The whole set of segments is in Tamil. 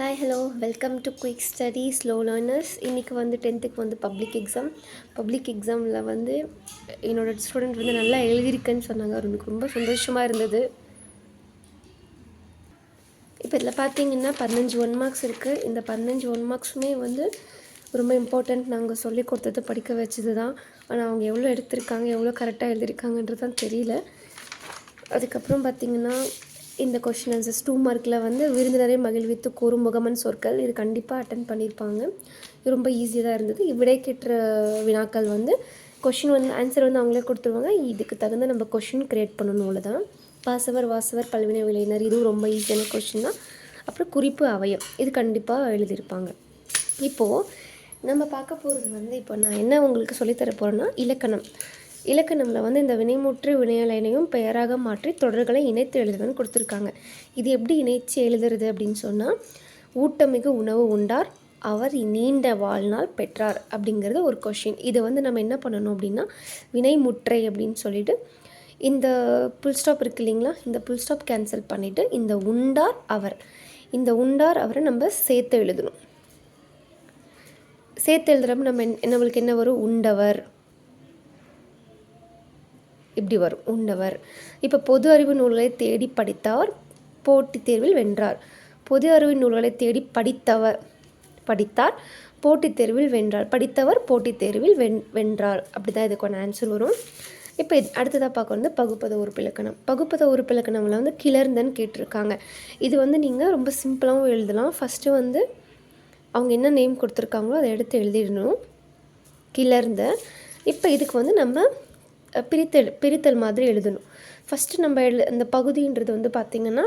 Hi hello welcome to quick study slow learners இன்றைக்கி வந்து டென்த்துக்கு வந்து பப்ளிக் எக்ஸாம் பப்ளிக் எக்ஸாமில் வந்து என்னோடய ஸ்டூடெண்ட் வந்து நல்லா எழுதியிருக்கேன்னு சொன்னாங்க. அவருக்கு ரொம்ப சந்தோஷமாக இருந்தது. இப்போ இதில் பார்த்தீங்கன்னா பதினஞ்சு ஒன் மார்க்ஸ் இருக்குது இந்த பதினஞ்சு ஒன் மார்க்ஸுமே வந்து ரொம்ப இம்பார்ட்டண்ட் நாங்கள் சொல்லி கொடுத்தது படிக்க வச்சது தான் ஆனால் அவங்க எவ்வளோ எடுத்திருக்காங்க எவ்வளோ கரெக்டாக எழுதியிருக்காங்கன்றது தான் தெரியல. அதுக்கப்புறம் பார்த்திங்கன்னா இந்த கொஷின் ஆன்சர்ஸ் டூ மார்க்கில் வந்து விருந்தினரை மகிழ்வித்து கூறும் முகமன் சொற்கள். இது கண்டிப்பாக அட்டன் பண்ணியிருப்பாங்க இது ரொம்ப ஈஸியாக தான் இருந்தது. விடை கேட்டுற வினாக்கள் வந்து கொஷின் வந்து ஆன்சர் வந்து அவங்களே கொடுத்துருவாங்க. இதுக்கு தகுந்த நம்ம கொஷின் க்ரியேட் பண்ணணும் அவ்வளோதான் பாசவர் வாசவர் பல்வினை விளையினர். இதுவும் ரொம்ப ஈஸியான கொஷின் தான். அப்புறம் குறிப்பு அவயம். இது கண்டிப்பாக எழுதியிருப்பாங்க. இப்போது நம்ம பார்க்க போகிறது வந்து இப்போ நான் என்ன உங்களுக்கு சொல்லித்தர போகிறேன்னா இலக்கணம். இலக்கணமில் வந்து இந்த வினைமுற்று வினையலைனையும் பெயராக மாற்றி தொடர்களை இணைத்து எழுதுறதுன்னு கொடுத்துருக்காங்க. இது எப்படி இணைச்சு எழுதுறது அப்படின்னு சொன்னால் ஊட்டமிகு உணவு உண்டார் அவர் நீண்ட வாழ்நாள் பெற்றார் அப்படிங்கிறது ஒரு கொஷின் இதை வந்து நம்ம என்ன பண்ணணும் அப்படின்னா வினைமுற்றை அப்படின்னு சொல்லிட்டு இந்த புல் ஸ்டாப் இருக்கு இல்லைங்களா? இந்த புல் ஸ்டாப் கேன்சல் பண்ணிவிட்டு இந்த உண்டார் அவர். இந்த உண்டார் அவரை நம்ம சேர்த்து எழுதணும். சேர்த்து எழுதுகிறப்ப நம்ம நம்மளுக்கு என்ன வரும்? உண்டவர். இப்படி வரும். உண்டவர் இப்போ பொது அறிவு நூல்களை தேடி படித்தார் போட்டித் தேர்வில் வென்றார். பொது அறிவு நூல்களை தேடி படித்தவர் படித்தார் போட்டித் தேர்வில் வென்றார். படித்தவர் போட்டித் தேர்வில் வென் வென்றார். அப்படி தான் இதுக்கான ஆன்சர் வரும். இப்போ இது அடுத்ததாக பார்க்க வந்து பகுப்பத உறுப்பிலக்கணம் பகுப்பத உறுப்பிலக்கணமில் வந்து கிளர்ந்தன்னு கேட்டிருக்காங்க. இது வந்து நீங்கள் ரொம்ப சிம்பிளாகவும் எழுதலாம். ஃபஸ்ட்டு வந்து அவங்க என்ன நேம் கொடுத்துருக்காங்களோ அதை எடுத்து எழுதிடணும். கிளர்ந்த. இப்போ இதுக்கு வந்து நம்ம பிரித்தல் பிரித்தல் மாதிரி எழுதணும். ஃபஸ்ட்டு நம்ம எழு இந்த பகுதின்றது வந்து பார்த்திங்கன்னா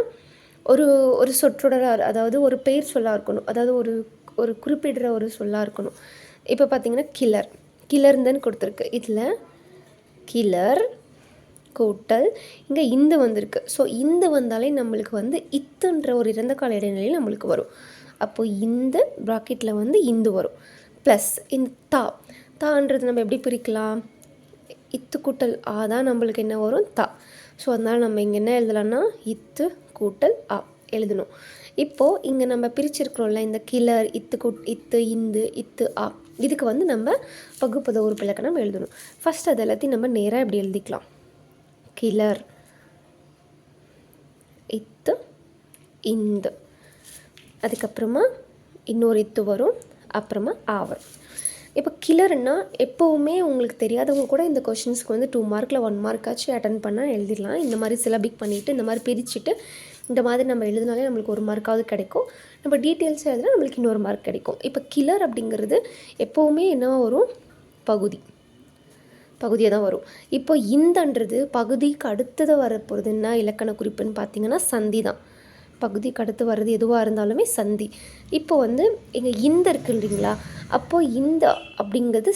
ஒரு ஒரு சொற்றொடராக அதாவது ஒரு பெயர் சொல்லாக இருக்கணும். அதாவது ஒரு ஒரு குறிப்பிடுற ஒரு சொல்லாக இருக்கணும். இப்போ பார்த்திங்கன்னா கிளர். கிளர்ந்தன்னு கொடுத்துருக்கு. இதில் கிளர் கூட்டல் இங்கே இந்து வந்திருக்கு. ஸோ இந்து வந்தாலே நம்மளுக்கு வந்து இத்துன்ற ஒரு இறந்த கால இடைநிலையில் நம்மளுக்கு வரும். அப்போது இந்த ப்ராக்கெட்டில் வந்து இந்து வரும். ப்ளஸ் இந்த தா. தான்றது நம்ம எப்படி பிரிக்கலாம்? இத்து கூட்டல் ஆ தான் நம்மளுக்கு என்ன வரும்? தா. ஸோ அதனால் நம்ம இங்கே என்ன எழுதலாம்னா இத்து கூட்டல் ஆ எழுதணும். இப்போது இங்கே நம்ம பிரிச்சிருக்கிறோம்ல இந்த கிளர் இத்து கூட் இத்து இந்து இத்து ஆ. இதுக்கு வந்து நம்ம பகுப்பத உறுப்பிலக்கணம் எழுதணும். ஃபஸ்ட் அது எல்லாத்தையும் நம்ம நேராக இப்படி எழுதிக்கலாம். கிளர் இத்து இந்து. அதுக்கப்புறமா இன்னொரு இத்து வரும். அப்புறமா ஆ வரும். இப்போ கிளர்னா எப்போவுமே உங்களுக்கு தெரியாதவங்க கூட இந்த கொஷின்ஸ்க்கு வந்து டூ மார்க்கில் ஒன் மார்க்காச்சும் அட்டன் பண்ணால் எழுதிடலாம். இந்த மாதிரி சிலபிக் பண்ணிவிட்டு இந்த மாதிரி பிரிச்சுட்டு இந்த மாதிரி நம்ம எழுதினாலே நம்மளுக்கு ஒரு மார்க்காவது கிடைக்கும். நம்ம டீட்டெயில்ஸ் எழுதினா நம்மளுக்கு இன்னொரு மார்க் கிடைக்கும். இப்போ கிளர் அப்படிங்கிறது எப்போவுமே என்ன வரும்? பகுதி. பகுதியாக தான் வரும். இப்போ இந்தன்றது பகுதிக்கு அடுத்தது வரப்போகிறது என்ன? இலக்கண குறிப்புன்னு பார்த்தீங்கன்னா சந்தி தான். பகுதிக்கு அடுத்து வர்றது எதுவாக இருந்தாலுமே சந்தி. இப்போ வந்து இங்கே இந்த இருக்கு இல்லைங்களா? அப்போது இந்த அப்படிங்கிறது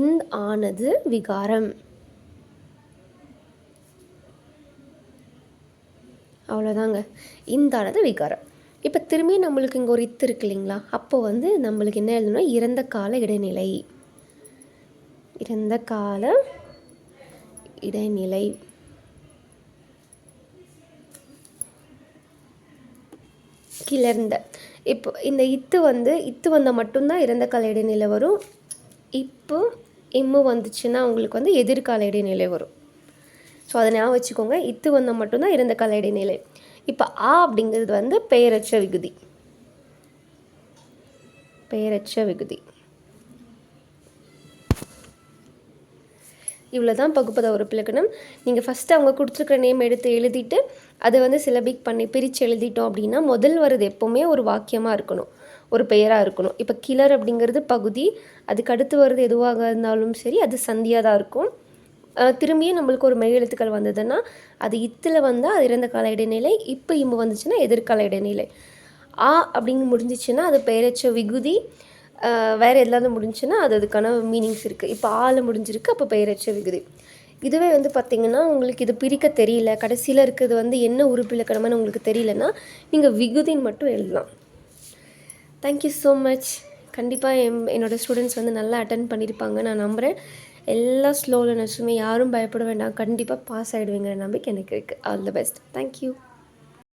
இந்த ஆனது விகாரம். அவ்வளோதாங்க இந்த ஆனது விகாரம். இப்போ திரும்பி நம்மளுக்கு இங்கே ஒரு இத்து இருக்கு இல்லைங்களா? அப்போ வந்து நம்மளுக்கு என்ன எழுதணும்னா இறந்த கால இடைநிலை. இறந்த கால இடைநிலை. கிளர்ந்த. இப்போ இந்த இத்து வந்து இத்து வந்தால் மட்டும்தான் இறந்த கால இடைநிலை வரும். இப்போ இம்மு வந்துச்சுன்னா உங்களுக்கு வந்து எதிர்கால இடைநிலை வரும். ஸோ அதை ஞாபகம் வச்சுக்கோங்க. இத்து வந்தால் மட்டும்தான் இறந்த கால இடைநிலை. இப்போ ஆ அப்படிங்கிறது வந்து பெயரச்ச விகுதி. பெயரச்ச விகுதி. இவ்வளோ தான் பகுப்பத ஒரு பிளக்கணம். நீங்கள் ஃபஸ்ட்டு அவங்க கொடுத்துருக்குற நேம் எடுத்து எழுதிட்டு அதை வந்து சிலபிக் பண்ணி பிரித்து எழுதிட்டோம் அப்படின்னா முதல் வருது எப்போவுமே ஒரு வாக்கியமாக இருக்கணும். ஒரு பெயராக இருக்கணும். இப்போ கிளர் அப்படிங்கிறது பகுதி அதுக்கு அடுத்து வருது எதுவாக இருந்தாலும் சரி அது சந்தியாக தான் இருக்கும். திரும்பியும் நம்மளுக்கு ஒரு மெய் எழுத்துக்கள் வந்ததுன்னா அது இத்தில் வந்தால் அது இறந்த கால இடைநிலை இப்போ இம்பு வந்துச்சுன்னா எதிர்கால இடைநிலை. ஆ அப்படிங்க முடிஞ்சிச்சுன்னா அது பெயரச்ச விகுதி வேறு எதாவது முடிஞ்சுன்னா அது அதுக்கான மீனிங்ஸ் இருக்குது இப்போ ஆள் முடிஞ்சிருக்கு அப்போ பெயரச்ச விகுதி. இதுவே வந்து பார்த்திங்கன்னா உங்களுக்கு இது பிரிக்க தெரியல. கடைசியில் இருக்கிறது வந்து என்ன உறுப்பிலக்கணம்னு உங்களுக்கு தெரியலன்னா நீங்கள் விகுதின்னு மட்டும் எழுதலாம். தேங்க்யூ ஸோ மச் கண்டிப்பாக என் என்னோடய ஸ்டூடெண்ட்ஸ் வந்து நல்லா அட்டன் பண்ணியிருப்பாங்க நான் நம்புகிறேன் எல்லா ஸ்லோ லேர்னர்ஸுமே யாரும் பயப்பட வேண்டாம். கண்டிப்பாக பாஸ் ஆகிடுவீங்கிற நம்பிக்கை எனக்கு இருக்குது ஆல் த பெஸ்ட் தேங்க்யூ